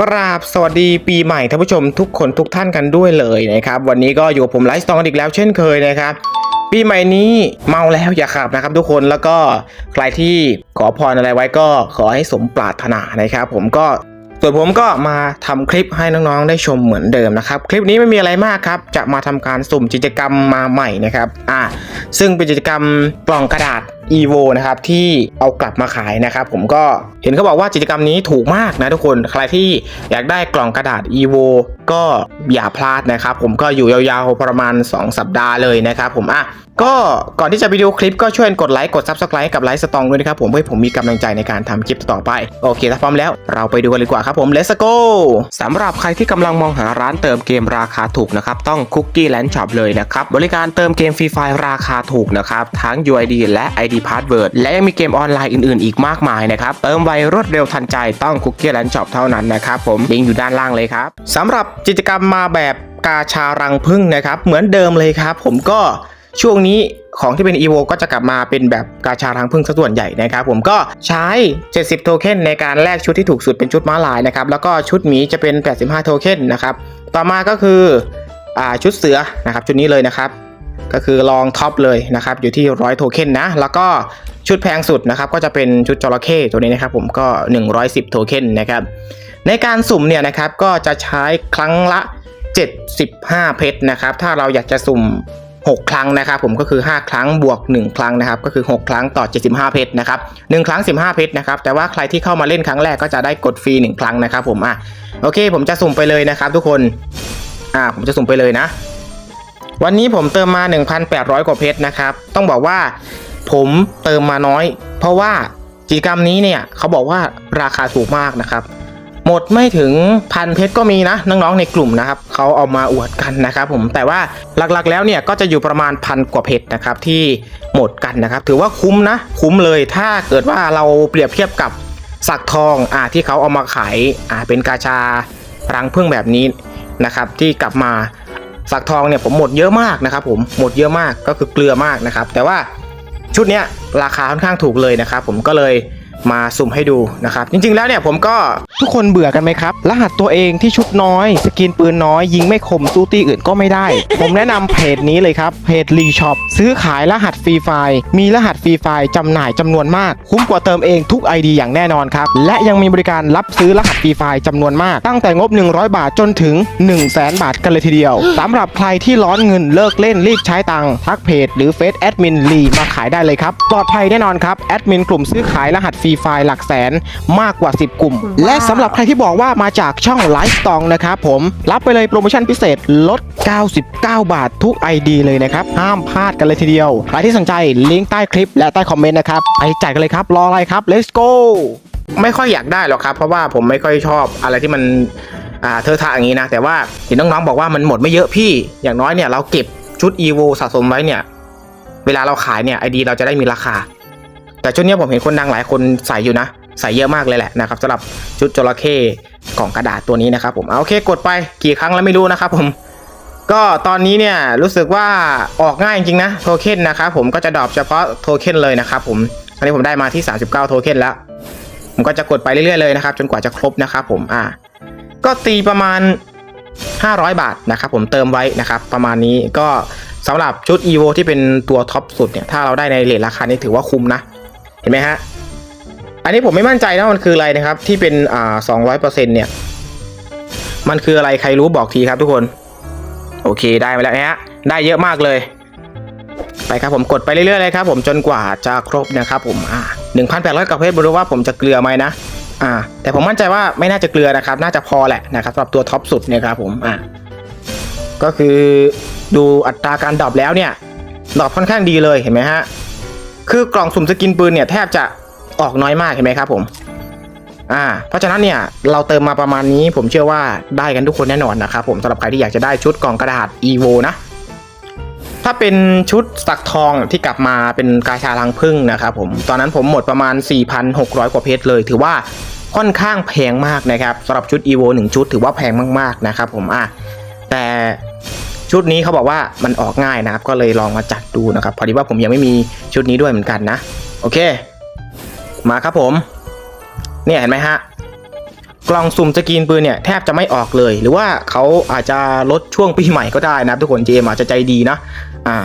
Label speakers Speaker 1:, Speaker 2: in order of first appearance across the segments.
Speaker 1: กราบสวัสดีปีใหม่ท่านผู้ชมทุกคนทุกท่านกันด้วยเลยนะครับวันนี้ก็อยู่กับผมไลฟ์สตองกันอีกแล้วเช่นเคยนะครับปีใหม่นี้เมาแล้วอย่าขับนะครับทุกคนแล้วก็ใครที่ขอพรอะไรไว้ก็ขอให้สมปรารถนานะครับ ผมก็ ส่วนผมก็มาทำคลิปให้น้องๆได้ชมเหมือนเดิมนะครับ คลิปนี้ไม่มีอะไรมากครับ จะมาทำการสุ่มกิจกรรมมาใหม่นะครับอ่าซึ่งเป็นกิจกรรมกล่องกระดาษ evo นะครับที่เอากลับมาขายนะครับ ผมก็เห็นเขาบอกว่ากิจกรรมนี้ถูกมากนะทุกคนใครที่อยากได้กล่องกระดาษ evo ก็อย่าพลาดนะครับ ผมก็อยู่ยาวๆประมาณ 2 สัปดาห์เลยนะครับ ผมอะ ก็ก่อนที่จะไปดูคลิปก็ช่วยกดไลค์กด subscribe กับไลค์สตองด้วยนะครับผมเพื่อผมมีกำลังใจในการทำคลิปต่อไป โอเคถ้าพร้อมแล้วเราไปดูกันเลยกว่าครับผม let's go สำหรับใครที่กำลังมองหาร้านเติมเกมราคาถูกนะครับต้อง Cookie Land Shop เลยนะครับบริการเติมเกมฟรีไฟล์ราคาถูกนะครับทั้ง UID และ ID Password และยังมีเกมออนไลน์อื่นๆ อีกมากมายนะครับเติมไวรวดเร็วทันใจต้อง Cookie Land Shop เท่านั้นนะครับผมลิงก์อยู่ด้านล่างเลยครับสำหรับกิจกรรมมาแบบกาชารังพึ่งนะครับเหมือนเดิมเลยครับผมก็ ช่วงนี้ของที่เป็น EVO ก็จะกลับมาเป็นแบบกาชารังพึ่งส่วนใหญ่นะครับผมก็ใช้ 70 โทเค็นในการแลกชุดที่ถูกสุดเป็นชุดม้าลายนะครับแล้วก็ชุดหมีจะเป็น 85 โทเค็นนะครับต่อมาก็คืออชุดเสือนะครับชุดนี้เลยนะครับก็คือลองท็อปเลยนะครับอยู่ที่ร้อยโทเค็นนะแล้วก็ชุดแพงสุดนะครับก็จะเป็นชุดจระเข้ตัวนี้นะครับผมก็ 110 โทเค็นนะครับในการสุ่มเนี่ยนะครับก็จะใช้ครั้งละ 75 เพชรนะครับถ้าเราอยากจะสุ่ม 6 ครั้งนะครับผมก็คือ 5 ครั้งบวก 1 ครั้งนะครับก็คือ 6 ครั้งต่อ 75 เพชรนะครับ1ครั้ง 15 เพชรนะครับแต่ว่าใครที่เข้ามาเล่นครั้งแรกก็จะได้กดฟรี 1 ครั้งนะครับผมอะโอเค ผมจะสุ่มไปเลยนะครับ ทุกคนอ่าผมจะสุ่มไปเลยนะ วันนี้ผมเติมมา 1,800 กว่าเพชรนะครับต้องบอกว่าผมเติมมาน้อย เพราะว่ากิจกรรมนี้เนี่ยเขาบอกว่าราคาถูกมากนะครับ หมดไม่ถึงพันเพชรก็มีนะน้องๆในกลุ่มนะครับเขาเอามาอวดกันนะครับผมแต่ว่าหลักๆแล้วเนี่ยก็จะอยู่ประมาณพันกว่าเพชรนะครับที่หมดกันนะครับถือว่าคุ้มนะคุ้มเลยถ้าเกิดว่าเราเปรียบเทียบกับสักทองอ่าที่เขาเอามาขายอ่าเป็นกาชารังพึ่งแบบนี้นะครับที่กลับมาสักทองเนี่ยผมหมดเยอะมากนะครับผมหมดเยอะมากก็คือเกลือมากนะครับแต่ว่าชุดเนี้ยราคาค่อนข้างถูกเลยนะครับผมก็เลยมาสุ่มให้ดูนะครับจริงๆแล้วเนี่ยผมก็ ทุกคนเบื่อกันไหมครับ รหัสตัวเองที่ชุดน้อย สกินปืนน้อย ยิงไม่คมสู้ตีอื่นก็ไม่ได้ ผมแนะนำเพจนี้เลยครับ เพจรีช็อปซื้อขายรหัสฟรีไฟล์มีรหัสฟรีไฟล์จำหน่ายจำนวนมาก คุ้มกว่าเติมเองทุก ID อย่างแน่นอนครับ และยังมีบริการรับซื้อรหัสฟรีไฟล์จำนวนมาก ตั้งแต่งบ 100 บาทจนถึง 1 0 0 0 0แบาทกันเลยทีเดียวสำหรับใครที่ร้อนเงินเลิกเล่นรีบใช้ตังค์ทักเพจหรือเฟซแอดมินรีมาขายได้เลยครับปลอดภัยแน่นอนครับแอดมินกลุ่มซื้อขายรหัสฟรีไฟล์หลักแสนมากกว่า 10 กลุ่มและสำหรับใครที่บอกว่ามาจากช่องไลฟ์สตองนะครับผมรับไปเลยโปรโมชั่นพิเศษลด 99 บาททุก ID เลยนะครับ ห้ามพลาดกันเลยทีเดียว ใครที่สนใจลิงก์ใต้คลิปและใต้คอมเมนต์นะครับไปจ่ายกันเลยครับ รออะไรครับ let's go ไม่ค่อยอยากได้หรอกครับ เพราะว่าผมไม่ค่อยชอบอะไรที่มันอ่าเทอะทะอย่างนี้นะ แต่ว่าเห็นน้องๆบอกว่ามันหมดไม่เยอะพี่ อย่างน้อยเนี่ยเราเก็บชุด EVO สะสมไว้เนี่ย เวลาเราขายเนี่ยไอดีเราจะได้มีราคา แต่ชุดเนี้ยผมเห็นคนดังหลายคนใส่อยู่นะ ใส่เยอะมากเลยแหละนะครับสำหรับชุดจระเข้กล่องกระดาษตัวนี้นะครับผมเอาโอเคกดไปกี่ครั้งแล้วไม่รู้นะครับผมก็ตอนนี้เนี่ยรู้สึกว่าออกง่ายจริงนะโทเค็นนะครับผมก็จะดรอปเฉพาะโทเค็นเลยนะครับผมอันนี้ผมได้มาที่ 39 โทเค็นแล้ว ผมก็จะกดไปเรื่อยๆเลยนะครับจนกว่าจะครบนะครับผมอ่าก็ตีประมาณ 500 บาทนะครับผมเติมไว้นะครับประมาณนี้ก็สำหรับชุด EVO ที่เป็นตัวท็อปสุดเนี่ยถ้าเราได้ในเลทราคานี้ถือว่าคุ้มนะ เห็นไหมฮะ อันนี้ผมไม่มั่นใจนะมันคืออะไรนะครับ ที่เป็นอ่า200%เนี่ย มันคืออะไรใครรู้บอกทีครับทุกคน โอเคได้มาแล้วนะฮะได้เยอะมากเลย ไปครับผมกดไปเรื่อยๆเลยครับผมจนกว่าจะครบนะครับผมอ่า1,800กับเพชรบรู้ว่าผมจะเกลือไหมนะอ่า แต่ผมมั่นใจว่าไม่น่าจะเกลือนะครับ น่าจะพอแหละนะครับสำหรับตัวท็อปสุดเนี่ยครับผมอ่าก็คือดูอัตราการดรอปแล้วเนี่ยดรอปค่อนข้างดีเลยเห็นไหมฮะคือกล่องสุ่มสกินปืนเนี่ยแทบจะ ออกน้อยมากเห็นไหมครับผม อ่า เพราะฉะนั้นเนี่ยเราเติมมาประมาณนี้ผมเชื่อว่าได้กันทุกคนแน่นอนนะครับผมสำหรับใครที่อยากจะได้ชุดกล่องกระดาษ EVO นะ ถ้าเป็นชุดสักทองที่กลับมาเป็นกาชาลังพึ่งนะครับผม ตอนนั้นผมหมดประมาณ 4,600 กว่าเพชรเลย ถือว่าค่อนข้างแพงมากนะครับสำหรับชุด EVO 1 ชุดถือว่าแพงมากๆนะครับผม อะ แต่ชุดนี้เขาบอกว่ามันออกง่ายนะครับ ก็เลยลองมาจัดดูนะครับ พอดีว่าผมยังไม่มีชุดนี้ด้วยเหมือนกันนะ โอเค มาครับผม เนี่ยเห็นไหมฮะ กล่องสุ่มสกรีนปืนเนี่ยแทบจะไม่ออกเลย หรือว่าเขาอาจจะลดช่วงปีใหม่ก็ได้นะครับทุกคนเจมอาจจะใจดีนะ อ่า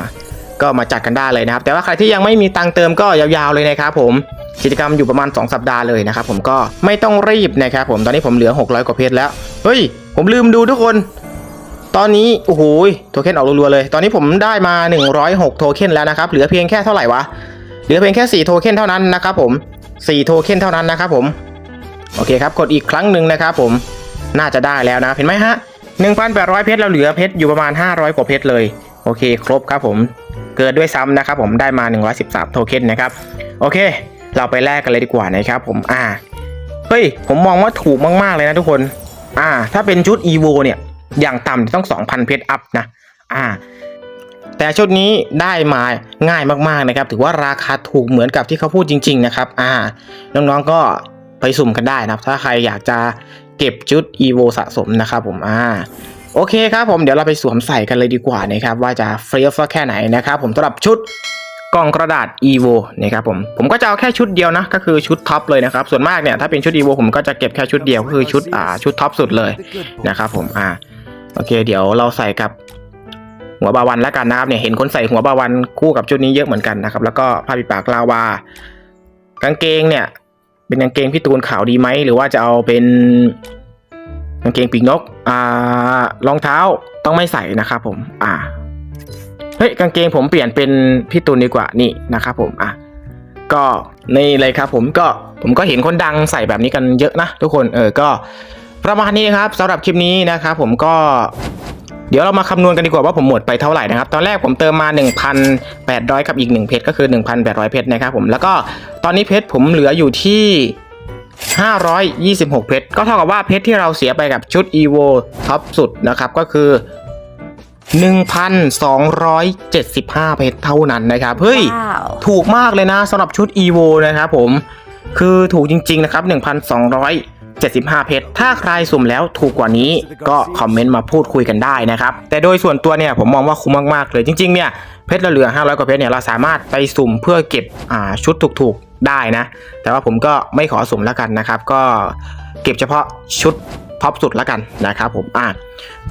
Speaker 1: ก็มาจัดกันได้เลยนะครับ แต่ว่าใครที่ยังไม่มีตังเติมก็ยาวๆเลยนะครับผมกิจกรรมอยู่ประมาณ 2 สัปดาห์เลยนะครับผมก็ไม่ต้องรีบนะครับผมตอนนี้ผมเหลือ 600 กว่าเพชรแล้ว เฮ้ย ผมลืมดูทุกคน ตอนนี้ โอ้โหโทเค็นออกรัวๆเลย ตอนนี้ผมได้มา 106 โทเค็นแล้วนะครับ เหลือเพียงแค่เท่าไหร่วะ เหลือเพียงแค่ 4 โทเค็นเท่านั้นนะครับผม 4 โทเค็นเท่านั้นนะครับผม โอเคครับ กดอีกครั้งหนึ่งนะครับผม น่าจะได้แล้วนะ เห็นไหมฮะ 1,800 เพชรเราเหลือเพชรอยู่ประมาณ 500 กว่าเพชรเลย โอเค ครบครับผม เกิดด้วยซ้ำนะครับผม ได้มา 113 โทเค็นนะครับ โอเค เราไปแลกกันเลยดีกว่านะครับผม อ่า เฮ้ย ผมมองว่าถูกมากๆเลยนะทุกคน อ่า ถ้าเป็นชุด EVO เนี่ย อย่างต่ำต้อง 2,000 เพชรอัพนะ อ่า แต่ชุดนี้ได้มาง่ายมากๆนะครับ ถือว่าราคาถูกเหมือนกับที่เขาพูดจริง ๆ นะครับ อ่า น้องๆก็ไปสุ่มกันได้นะครับ ถ้าใครอยากจะเก็บชุด EVO สะสมนะครับผมอ่าโอเคครับผมเดี๋ยวเราไปสวมใส่กันเลยดีกว่านะครับว่าจะเฟรฟแค่ไหนนะครับผมสำหรับชุดกล่องกระดาษ EVO นะครับผมผมก็จะเอาแค่ชุดเดียวนะ ก็คือชุดท็อปเลยนะครับ ส่วนมากเนี่ยถ้าเป็นชุด EVO ผมก็จะเก็บแค่ชุดเดียวก็คือชุดอ่าชุดท็อปสุดเลยนะครับผมอ่าโอเค เดี๋ยวเราใส่กับ หัวบาวันแล้วกันนะครับเนี่ยเห็นคนใส่หัวบาวันคู่กับชุดนี้เยอะเหมือนกันนะครับแล้วก็ผ้าปิดปากลาวา กางเกงเนี่ย เป็นกางเกงพี่ตูนขาวดีไหมหรือว่าจะเอาเป็นกางเกงปีกนกอ่ารองเท้าต้องไม่ใส่นะครับผมอ่าเฮ้ยกางเกงผมเปลี่ยนเป็นพี่ตูนดีกว่านี่นะครับผมอะก็นี่เลยครับผมก็ผมก็เห็นคนดังใส่แบบนี้กันเยอะนะทุกคนเออก็ประมาณนี้ครับสำหรับคลิปนี้นะครับผมก็ เดี๋ยวเรามาคำนวณกันดีกว่าว่าผมหมดไปเท่าไหร่นะครับ ตอนแรกผมเติมมา 1,800 กับอีก 1 เพชรก็คือ 1,800 เพชรนะครับผมแล้วก็ตอนนี้เพชรผมเหลืออยู่ที่ 526 เพชรก็เท่ากับว่าเพชรที่เราเสียไปกับชุด EVO ท็อปสุดนะครับก็คือ 1,275 เพชรเท่านั้นนะครับเฮ้ย
Speaker 2: Wow.
Speaker 1: ถูกมากเลยนะสำหรับชุด EVO นะครับผมคือถูกจริง ๆ นะครับ 75 เพชร ถ้าใครสุ่มแล้วถูกกว่านี้ก็คอมเมนต์มาพูดคุยกันได้นะครับ แต่โดยส่วนตัวเนี่ยผมมองว่าคุ้มมากๆเลย จริงๆเนี่ยเพชรเราเหลือ 500 กว่าเพชรเนี่ยเราสามารถไปสุ่มเพื่อเก็บชุดถูกๆได้นะ แต่ว่าผมก็ไม่ขอสุ่มแล้วกันนะครับ ก็เก็บเฉพาะชุดท็อปสุดแล้วกันนะครับผมอะ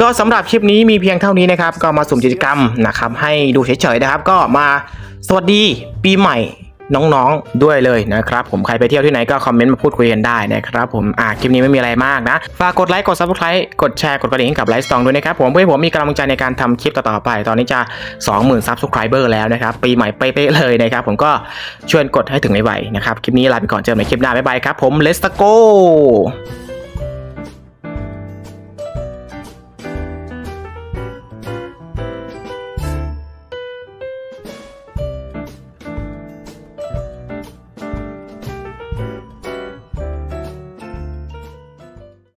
Speaker 1: ก็สำหรับคลิปนี้มีเพียงเท่านี้นะครับ ก็มาสุ่มกิจกรรมนะครับ ให้ดูเฉยๆนะครับ ก็มาสวัสดีปีใหม่ น้องๆด้วยเลยนะครับผมใครไปเที่ยวที่ไหนก็คอมเมนต์มาพูดคุยกันได้นะครับผมอะคลิปนี้ไม่มีอะไรมากนะ ฝากกดไลค์กดซับสไครต์กดแชร์กดกระดิ่งให้กับไลฟ์สตองด้วยนะครับผมเพื่อผมมีกำลังใจในการทำคลิปต่อๆไป ตอนนี้จะ 20,000ซับสไครเบอร์แล้วนะครับปีใหม่เป๊ะๆเลยนะครับผมก็ชวนกดให้ถึงไวๆนะครับคลิปนี้ลาไปก่อนเจอกันในคลิปหน้าบ๊ายบายครับผม let's go